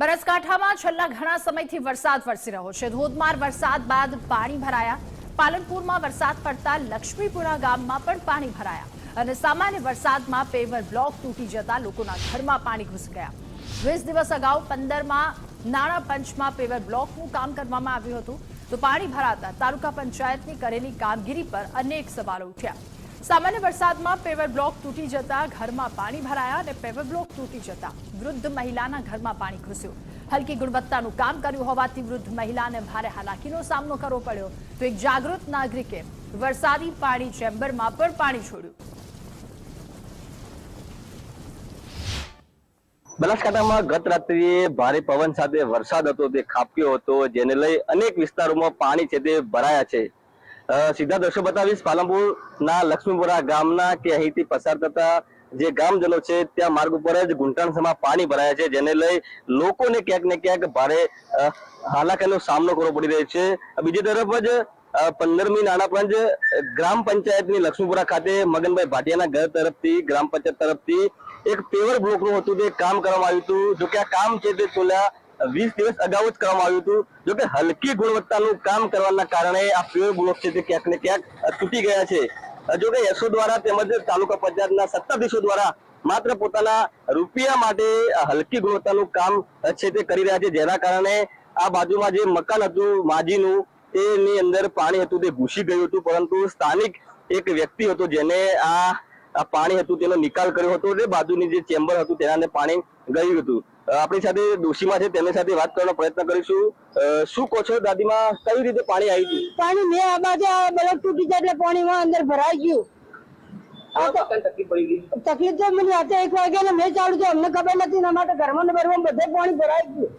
બનાસકાંઠામાં છેલ્લા ઘણા સમયથી વરસાદ વરસી રહ્યો છે. ધોધમાર વરસાદ બાદ પાણી ભરાયા. પાલનપુરમાં વરસાદ પડતા લક્ષ્મીપુરા ગામમાં પણ પાણી ભરાયા અને સામાન્ય વરસાદમાં પેવર બ્લોક તૂટી જતા લોકોના ઘરમાં પાણી ઘૂસી ગયા. વીસ દિવસ અગાઉ પંદરમાં નાણાં પંચમાં પેવર બ્લોકનું કામ કરવામાં આવ્યું હતું. તો પાણી ભરાતા તાલુકા પંચાયતની કરેલી કામગીરી પર અનેક સવાલો ઉઠ્યા. સામાન્ય વરસાદમાં પેવર બ્લોક તૂટી જતા ઘરમાં પાણી ભરાયા અને પેવર બ્લોક તૂટી જતા વૃદ્ધ મહિલાના ઘરમાં પાણી ઘૂસ્યું. હલકી ગુણવત્તાનું કામ કર્યું હોવાથી વૃદ્ધ મહિલાને ભારે હાલાકીનો સામનો કરવો પડ્યો. તો એક જાગૃત નાગરિકે વરસાદી પાણી ચેમ્બરમાં પણ પાણી છોડ્યું. બનાસકાંઠામાં ગત રાત્રિએ ભારે પવન સાથે વરસાદ હતો તે ખાબક્યો હતો, જેને લઈ અનેક વિસ્તારોમાં પાણી છે તે ભરાયા છે. સીધા દ્રશ્યો બતાવીશ. પાલનપુરના લક્ષ્મીપુરા ગામના કે અહીંથી પસાર થતા જે ગામજનો છે, ત્યાં માર્ગ ઉપર જ ઘૂંટણસમાં પાણી ભરાયા છે, જેને લઈ લોકોને ક્યાંક ને ક્યાંક ભારે હાલાકીનો સામનો કરવો પડી રહ્યો છે. બીજી તરફ જ પંદરમી નાણાં પંચ ગ્રામ પંચાયતની લક્ષ્મીપુરા ખાતે મગનભાઈ ભાટિયાના ઘર તરફથી, ગ્રામ પંચાયત તરફથી એક પેવર બ્લોકનું હતું, તે કામ કરવામાં આવ્યું હતું. જો કે આ કામ છે તે છેલ્લા વીસ દિવસ અગાઉ જ કરવામાં આવ્યું હતું. જો કે હલકી ગુણવત્તાનું કામ કરવાના કારણે આ પ્યોર બ્લોક છે તે ક્યાંક ને ક્યાંક તૂટી ગયા છે. અ, જો કે યશો દ્વારા તેમજ તાલુકા પંચાયતના સત્તાધીશો દ્વારા માત્ર પોતાના રૂપિયા માટે હલકી ગુણવત્તાનું કામ છે તે કરી રહ્યા છે. જેના કારણે આ બાજુમાં જે મકાન હતું માજીનું તેની અંદર પાણી હતું તે ઘૂસી ગયું હતું. પરંતુ સ્થાનિક એક વ્યક્તિ હતો જેને આ પાણી હતું તેનો નિકાલ કર્યો હતો. તે બાજુની જે ચેમ્બર હતું તેના પાણી ગયું હતું. આપણી સાથે ડોશીમાં છે તેની સાથે વાત કરવાનો પ્રયત્ન કરીશું. શું કહો છો દાદીમાં કઈ રીતે પાણી આવી ગયું? પાણી મેં આ બાજુ બ્લોક તૂટી જાય એટલે પાણીમાં અંદર ભરાઈ ગયું. તકલીફ પડી ગઈ? તો મને રાતે એક વાગે ને મેં ચાલુ છે અમને ખબર નથી ને માટે ઘરમાં ને બરમાં બધે પાણી ભરાઈ ગયું.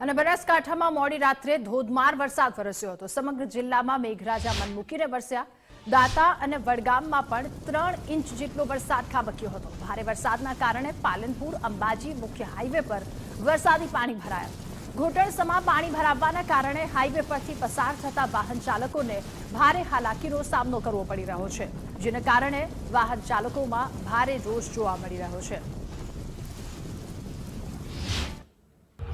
અને બનાસકાંઠામાં મોડી રાત્રે ધોધમાર વરસાદ વરસ્યો હતો. સમગ્ર જિલ્લામાં મેઘરાજા મન મૂકીને વરસ્યા. દાતા અને વડગામમાં પણ ત્રણ ઇંચ જેટલો વરસાદ ખાબક્યો હતો. ભારે વરસાદના કારણે પાલનપુર, અંબાજી મુખ્ય હાઈવે પર વરસાદી પાણી ભરાયા. ઘોટણસમાં પાણી ભરાવવાના કારણે હાઈવે પરથી પસાર થતા વાહન ચાલકોને ભારે હાલાકીનો સામનો કરવો પડી રહ્યો છે, જેને કારણે વાહન ચાલકોમાં ભારે રોષ જોવા મળી રહ્યો છે.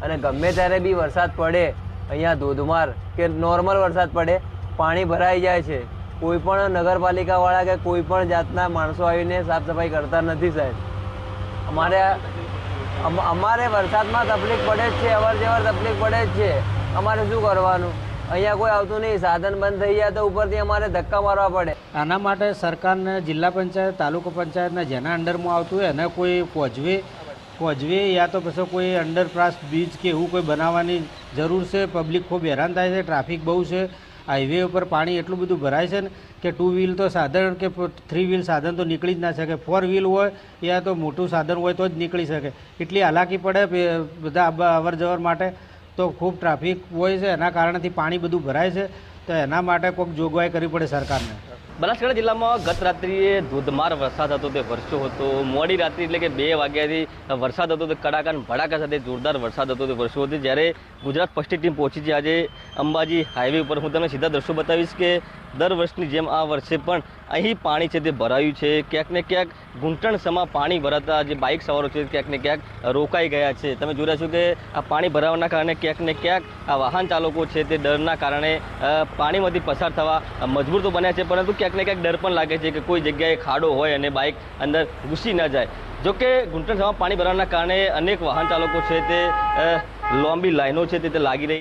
અને ગમે ત્યારે બી વરસાદ પડે, અહીંયા ધોધમાર કે નોર્મલ વરસાદ પડે, પાણી ભરાઈ જાય છે. કોઈ પણ નગરપાલિકાવાળા કે કોઈ પણ જાતના માણસો આવીને સાફ સફાઈ કરતા નથી, સાહેબ. અમારે અમ- અમારે વરસાદમાં તકલીફ પડે જ છે અવર જવર તકલીફ પડે જ છે. અમારે શું કરવાનું? અહીંયા કોઈ આવતું નહીં. સાધન બંધ થઈ જાય તો ઉપરથી અમારે ધક્કા મારવા પડે. આના માટે સરકારને જિલ્લા પંચાયત, તાલુકા પંચાયતના જેના અંડરમાં આવતું હોય એને કોઈ પહોંચવે પહોંચવે યા તો પછી કોઈ અંડરપાસ બ્રિજ કે એવું કોઈ બનાવવાની જરૂર છે? પબ્લિક ખૂબ હેરાન થાય છે, ટ્રાફિક બહુ છે. હાઈવે ઉપર પાણી એટલું બધું ભરાય છે ને કે ટુ વ્હીલ તો સાધન કે થ્રી વ્હીલ સાધન તો નીકળી જ ના શકે. ફોર વ્હીલ હોય યા તો મોટું સાધન હોય તો જ નીકળી શકે. એટલી હાલાકી પડે બધા અવર જવર માટે તો ખૂબ ટ્રાફિક હોય છે. એના કારણથી પાણી બધું ભરાય છે. તો એના માટે કોઈક જોગવાઈ કરવી પડે સરકારને. બનાસકાંઠા જિલ્લામાં ગત રાત્રિએ ધોધમાર વરસાદ હતો તે વરસ્યો હતો. મોડી રાત્રિ એટલે કે બે વાગ્યાથી વરસાદ હતો તે કડાકા ભડાકા સાથે જોરદાર વરસાદ હતો તે વરસ્યો હતો. જ્યારે ગુજરાત ફર્સ્ટ ટીમ પહોંચી છે, આજે અંબાજી હાઈવે ઉપર. હું તમને સીધા દ્રશ્યો બતાવીશ કે દર વર્ષની જેમ આ વર્ષે પણ અહીં પાણી છે તે ભરાયું છે. ક્યાંક ને ક્યાંક ઘૂંટણ સમા પાણી ભરાતા જે બાઇક સવારો છે, ક્યાંક ને ક્યાંક રોકાઈ ગયા છે. તમે જોઈ રહ્યા છો કે આ પાણી ભરાવાના કારણે ક્યાંક ને ક્યાંક આ વાહન ચાલકો છે તે ડરના કારણે પાણીમાંથી પસાર થવા મજબૂર તો બન્યા છે, પરંતુ ક્યાંક ને ક્યાંક ડર પણ લાગે છે કે કોઈ જગ્યાએ ખાડો હોય અને બાઇક અંદર ઘૂસી ન જાય. જોકે ઘૂંટણ સમા પાણી ભરાવાના કારણે અનેક વાહન ચાલકો છે તે લાંબી લાઈનો છે તે લાગી રહી